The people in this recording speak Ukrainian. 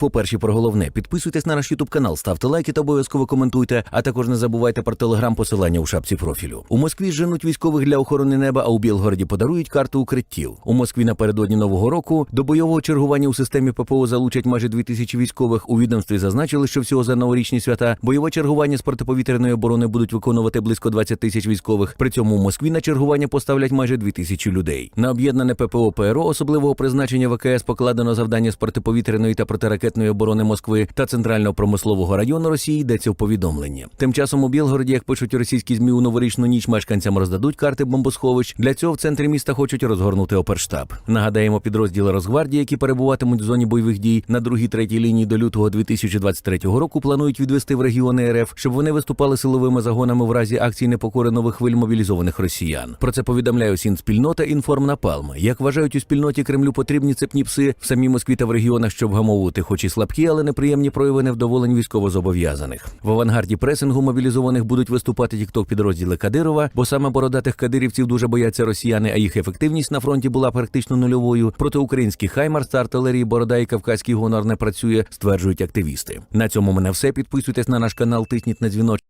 По-перше, про головне, підписуйтесь на наш Ютуб канал, ставте лайки та обов'язково коментуйте, а також не забувайте про телеграм посилання у шапці профілю. У Москві женуть військових для охорони неба, а у Білгороді подарують карту укриттів. У Москві напередодні нового року до бойового чергування у системі ППО залучать майже 2000 військових. У відомстві зазначили, що всього за новорічні свята бойове чергування з протиповітряної оборони будуть виконувати близько 20 тисяч військових. При цьому у Москві на чергування поставлять майже 2000 людей. На об'єднане ППО ПРО особливого призначення ВКС покладено завдання з протиповітряної та протиракетної оборони Москви та центрального промислового району Росії йдеться в повідомленні. Тим часом у Білгороді, як пишуть російські змі у новорічну ніч, мешканцям роздадуть карти бомбосховищ. Для цього в центрі міста хочуть розгорнути оперштаб. Нагадаємо, підрозділи Росгвардії, які перебуватимуть в зоні бойових дій на другій третій лінії до лютого 2023 року, планують відвести в регіони РФ, щоб вони виступали силовими загонами в разі акцій непокори нових хвиль мобілізованих росіян. Про це повідомляє осін спільнота Інформнапалм. Як вважають у спільноті Кремлю потрібні цепні пси в самій Москві та в регіонах, щоб вгамовувати, хоч і слабкі, але неприємні прояви невдоволень військовозобов'язаних. В авангарді пресингу мобілізованих будуть виступати тікток підрозділи Кадирова, бо саме бородатих кадирівців дуже бояться росіяни, а їх ефективність на фронті була практично нульовою. Проти українських хаймарс та артилерії Борода і Кавказький гонор не працює, стверджують активісти. На цьому мене все. Підписуйтесь на наш канал, тисніть на дзвіночок.